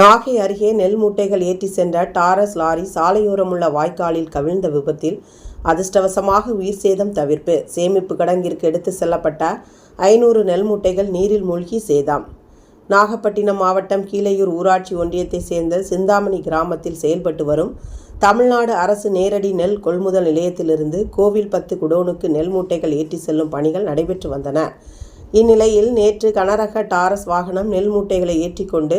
நாகை அருகே நெல் மூட்டைகள் ஏற்றி சென்ற டாரஸ் லாரி சாலையோரமுள்ள வாய்க்காலில் கவிழ்ந்த விபத்தில் அதிர்ஷ்டவசமாக உயிர் சேதம் தவிர்ப்பு. சேமிப்பு கிடங்கிற்கு எடுத்து செல்லப்பட்ட ஐநூறு நெல் மூட்டைகள் நீரில் மூழ்கி சேதம். நாகப்பட்டினம் மாவட்டம் கீழையூர் ஊராட்சி ஒன்றியத்தைச் சேர்ந்த சிந்தாமணி கிராமத்தில் செயல்பட்டு வரும் தமிழ்நாடு அரசு நேரடி நெல் கொள்முதல் நிலையத்திலிருந்து கோவில் பத்து குடோனுக்கு நெல் மூட்டைகள் ஏற்றி செல்லும் பணிகள் நடைபெற்று வந்தன. இந்நிலையில் நேற்று கனரக டாரஸ் வாகனம் நெல் மூட்டைகளை ஏற்றிக்கொண்டு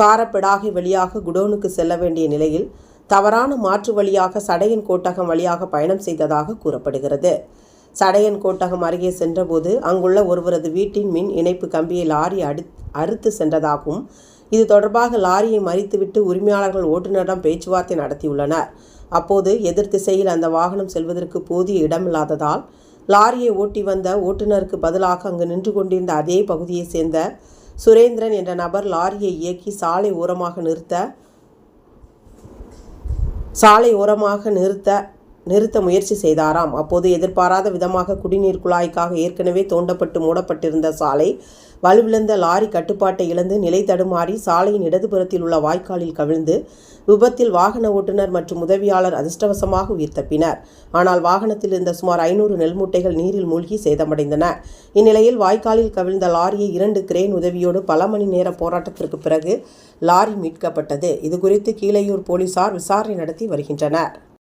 காரப்பிடாகை வழியாக குடோனுக்கு செல்ல வேண்டிய நிலையில் தவறான மாற்று வழியாக சடையன் கோட்டகம் வழியாக பயணம் செய்ததாக கூறப்படுகிறது. சடையன் கோட்டகம் அருகே சென்றபோது அங்குள்ள ஒருவரது வீட்டின் மின் இணைப்பு கம்பியை லாரி அடு அறுத்து சென்றதாகவும் இது தொடர்பாக லாரியை மறித்துவிட்டு உரிமையாளர்கள் ஓட்டுநரிடம் பேச்சுவார்த்தை நடத்தியுள்ளனர். அப்போது எதிர் திசையில் அந்த வாகனம் செல்வதற்கு போதிய இடமில்லாததால் லாரியை ஓட்டி வந்த ஓட்டுநருக்கு பதிலாக அங்கு நின்று கொண்டிருந்த அதே பகுதியைச் சேர்ந்த சுரேந்திரன் என்ற நபர் லாரியை இயக்கி சாலை ஓரமாக நிறுத்த சாலை ஓரமாக நிறுத்த நிறுத்த முயற்சி செய்தாராம். அப்போது எதிர்பாராத விதமாக குடிநீர் குழாய்க்காக ஏற்கனவே தோண்டப்பட்டு மூடப்பட்டிருந்த சாலை வலுவிழந்த லாரி கட்டுப்பாட்டை இழந்து நிலை தடுமாறி சாலையின் இடதுபுறத்தில் உள்ள வாய்க்காலில் கவிழ்ந்து விபத்தில் வாகன ஓட்டுநர் மற்றும் உதவியாளர் அதிர்ஷ்டவசமாக உயிர் தப்பினர். ஆனால் வாகனத்தில் இருந்த சுமார் ஐநூறு நெல் மூட்டைகள் நீரில் மூழ்கி சேதமடைந்தன. இந்நிலையில் வாய்க்காலில் கவிழ்ந்த லாரியை இரண்டு கிரேன் உதவியோடு பல மணி நேர போராட்டத்திற்கு பிறகு லாரி மீட்கப்பட்டது. இதுகுறித்து கீழையூர் போலீசார் விசாரணை நடத்தி வருகின்றனர்.